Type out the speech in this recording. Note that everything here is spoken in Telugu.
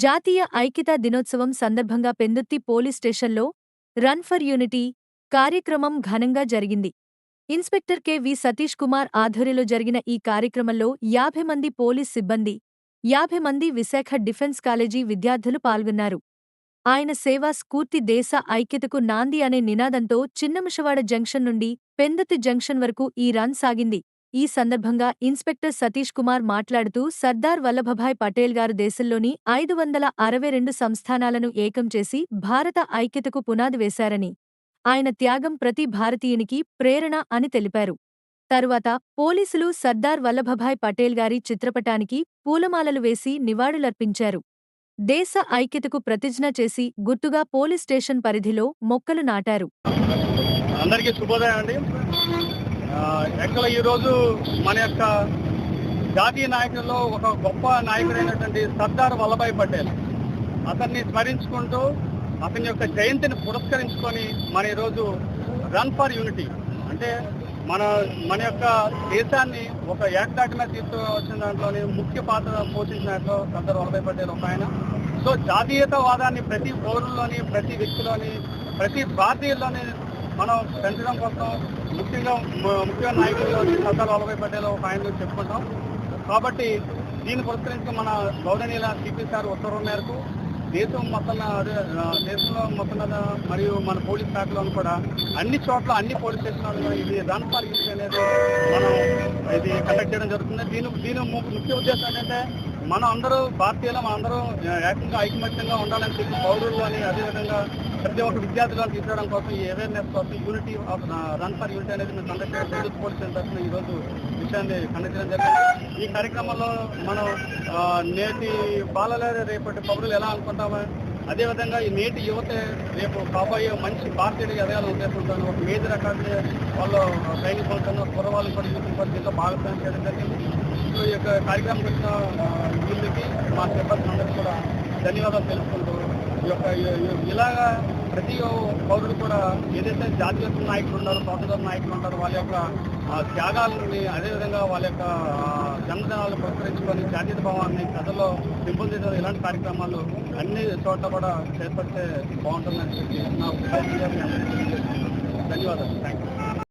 జాతీయ ఐక్యతా దినోత్సవం సందర్భంగా పెందుత్తి పోలీస్ స్టేషన్లో రన్ ఫర్ యూనిటీ కార్యక్రమం ఘనంగా జరిగింది. Inspector K. V. Satish Kumar ఆధ్వర్యంలో జరిగిన ఈ కార్యక్రమంలో యాభై మంది పోలీస్ సిబ్బంది యాభై మంది విశాఖ డిఫెన్స్ కాలేజీ విద్యార్థులు పాల్గొన్నారు. ఆయన సేవా స్ఫూర్తి దేశ ఐక్యతకు నాంది అనే నినాదంతో చిన్నమిషవాడ జంక్షన్ నుండి పెందుతి జంక్షన్ వరకు ఈ రన్ సాగింది. ఈ సందర్భంగా ఇన్స్పెక్టర్ సతీష్ కుమార్ మాట్లాడుతూ సర్దార్ వల్లభభాయ్ పటేల్ గారు దేశంలోని ఐదు వందల అరవై రెండు సంస్థానాలను ఏకం చేసి భారత ఐక్యతకు పునాది వేశారని ఆయన త్యాగం ప్రతి భారతీయునికి ప్రేరణ అని తెలిపారు. తరువాత పోలీసులు సర్దార్ వల్లభభాయ్ పటేల్ గారి చిత్రపటానికి పూలమాలలు వేసి నివాళులర్పించారు. దేశ ఐక్యతకు ప్రతిజ్ఞ చేసి గుర్తుగా పోలీస్ స్టేషన్ పరిధిలో మొక్కలు నాటారు. అందరికీ శుభోదయం అండి. యాక్చువల్గా ఈరోజు మన యొక్క జాతీయ నాయకుల్లో ఒక గొప్ప నాయకుడైనటువంటి సర్దార్ వల్లభాయ్ పటేల్ అతన్ని స్మరించుకుంటూ అతని యొక్క జయంతిని పురస్కరించుకొని మన ఈరోజు రన్ ఫర్ యూనిటీ అంటే మన మన యొక్క దేశాన్ని ఒక ఏకదాటిగా తీసుకువచ్చిన దాంట్లోని ముఖ్య పాత్ర పోషించిన దాంట్లో సర్దార్ వల్లభాయ్ పటేల్ ఒక ఆయన. సో జాతీయతవాదాన్ని ప్రతి పౌరుల్లోని ప్రతి వ్యక్తిలోని ప్రతి భారతీయుల్లోని మనం పెంచడం కోసం ముఖ్యంగా ముఖ్యమైన నాయకులు సర్దార్ వల్లభాయ్ పటేల్ ఒక ఆయన చెప్పుకుంటాం. కాబట్టి దీన్ని పురస్కరించి మన గౌరవనీయుల సిపి సార్ ఉత్తర్వుల మేరకు దేశం మొత్తం అదే, దేశంలో మొత్తం మరియు మన పోలీస్ శాఖలో కూడా అన్ని చోట్ల అన్ని పోలీస్ స్టేషన్లలో ఇది రన్ ఫర్ అనేది మనం ఇది కండక్ట్ చేయడం జరుగుతుంది. దీని దీని ము- ముఖ్య ఉద్దేశం ఏంటంటే మనం అందరూ భారతీయులు మన అందరూ ఏకంగా ఐకమత్యంగా ఉండాలని చెప్పి పౌరుల్లోని అదేవిధంగా ప్రతి ఒక్క విద్యార్థులను తీసుకురావడం కోసం ఈ అవేర్నెస్ కోసం unity of run for unity అనేది మేము కండక్ట్ చేయడం పోలీస్ సెంటర్ ఈ రోజు విషయాన్ని కండక్ట్ చేయడం జరిగింది. ఈ కార్యక్రమంలో మనం నేటి బాలలే రేపటి పౌరులు ఎలా అనుకుంటామో అదేవిధంగా ఈ నేటి యువత రేపు కాబోయే మంచి భారతీయుడు ఎదగాలని ఉద్దేశంతో ఒక మేజర్ అకాడమీ వాళ్ళు ట్రైనింగ్ పొందుతున్న కుర్రవాళ్ళు కూడా యూత్ కూడా దీంట్లో భాగస్వామ్యం చేయడం జరిగింది. ఈ యొక్క కార్యక్రమం వచ్చిన వీళ్ళకి మా సిబ్బంది అందరికీ కూడా ధన్యవాదాలు తెలుపుకుంటూ ఈ యొక్క ఇలాగా ప్రతి పౌరుడు కూడా ఏదైతే జాతీయ నాయకులు ఉన్నారో స్వాతంత్ర నాయకులు ఉంటారో వాళ్ళ యొక్క త్యాగాలని అదేవిధంగా వాళ్ళ యొక్క జన్మదినాలను పురస్కరించుకొని జాతీయ భావాన్ని కథలో పెంపొందించడం ఇలాంటి కార్యక్రమాలు అన్ని చోట్ల కూడా చేపడితే బాగుంటుందని చెప్పి నా ధన్యవాదాలు. Thank you